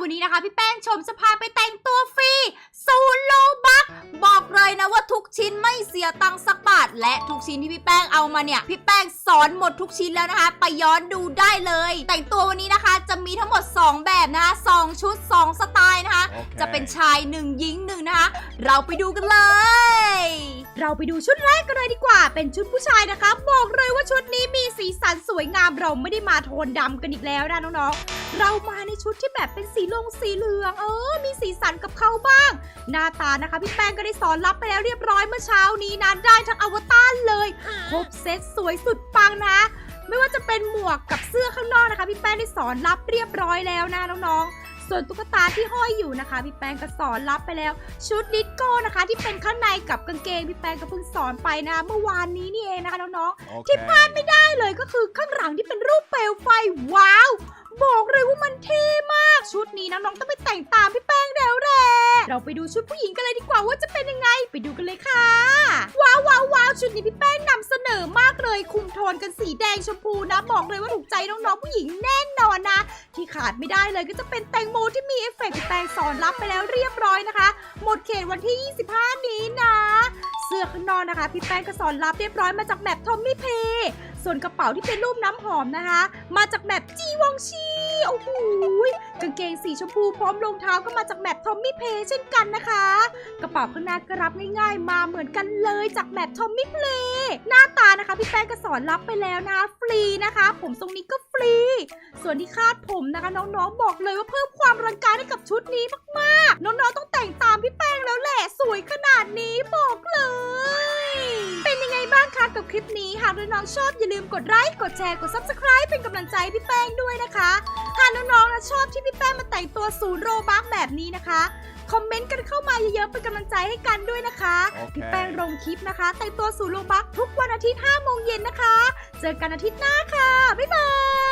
วันนี้นะคะ พี่แป้งชมจะพาไปแต่งตัวฟรีศูนย์โลบักบอกเลยนะว่าทุกชิ้นไม่เสียตังค์สักบาท และทุกชิ้นที่พี่แป้งเอามาเนี่ย พี่แป้งสอนหมดทุกชิ้นแล้วนะคะ ไปย้อนดูได้เลย แต่งตัววันนี้นะคะจะมีทั้งหมด 2 แบบนะคะ2ชุด 2 สไตล์นะคะจะเป็นชายหนึ่งหญิงหนึ่งนะคะ เราไปดูกันเลย เราไปดูชุดแรกกันเลยดีกว่า เป็นชุดผู้ชายนะคะ บอกเลยว่าชุดนี้มีสีสันสวยงามเราไม่ได้มาโทนดำกันอีกแล้วนะน้องๆ เรามาในชุดที่แบบเป็นสีลงสีเหลือง เออ มีสีสันกับเขาบ้าง หน้าตานะคะ พี่แป้งก็ได้สอนรับไปแล้วเรียบร้อยเมื่อเช้านี้นะได้ทั้งอวตารเลยครบเซตสวยสุดปังนะ ไม่ว่าจะเป็นหมวกกับเสื้อข้างนอกนะคะ พี่แป้งได้สอนรับเรียบร้อยแล้วนะน้องๆ ส่วนตุ๊กตาที่ห้อยอยู่นะคะ พี่แป้งก็สอนรับไปแล้ว ชุดดิสโก้นะคะ ที่เป็นข้างในกับกางเกงพี่แป้งก็เพิ่งสอนไปนะ เมื่อวานนี้นี่เองนะคะน้องๆ ที่พลาดไม่ได้เลยก็คือข้างหลังที่เป็นรูปเปลวไฟว้าวบอกเลยว่ามันเท่มากชุดนี้นะน้องต้องไปแต่งตามพี่แป้งแล้วแหละเราไปดูชุดผู้หญิงกันเลยดีกว่าว่าจะเป็นยังไง ไปดูกันเลยค่ะ ว้าวว้าวว้าวชุดนี้พี่แป้งนำเสนอมาก เลยคุมโทนกันสีแดงชมพูนะ บอกเลยว่าถูกใจน้องๆผู้หญิงแน่นอนนะ ที่ขาดไม่ได้เลยก็จะเป็นแตงโมที่มีเอฟเฟกต์พี่แปงสอนรับไปแล้วเรียบร้อยนะคะ หมดเขตวันที่ 25 นี้นะ เสื้อข้างนอกนะคะ พี่แป้งก็สอนรับเรียบร้อยมาจากแบบทอมมี่เพย์ส่วนกระเป๋าที่เป็นรูปน้ำหอมนะคะ มาจากแบบจีวองชี โอ้โหกางเกงสีชมพูพร้อมรองเท้าก็มาจากแบบทอมมี่เพย์เช่นกันนะคะ กระเป๋าข้างหน้าก็รับง่ายๆ มาเหมือนกันเลยจากแบบทอมมี่เพลย์หน้าตานะคะพี่แป้งก็สอนรับไปแล้วนะฟรีนะคะ ผมทรงนี้ก็ฟรี ส่วนที่คาดผมนะคะน้องๆบอกเลยว่าเพิ่มความรังการให้กับชุดนี้มากๆ น้องๆต้องแต่งตามพี่แป้งแล้วแหละสวยขนาดนี้บอกเลย เป็นยังไงบ้างคะกับคลิปนี้หากน้องๆชอบอย่าลืมกดไลค์กดแชร์กด subscribe เป็นกำลังใจพี่แป้งด้วยนะคะ ชอบที่พี่แป้งมาแต่งตัวศูนย์โรบักแบบนี้นะคะ คอมเมนต์กันเข้ามาเยอะๆเป็นกำลังใจให้กันด้วยนะคะโอเคพี่แป้งลงคลิปนะคะ แต่งตัวศูนย์โรบักทุกวันอาทิตย์5โมงเย็นนะคะ เจอกันอาทิตย์หน้าค่ะ บ๊ายบาย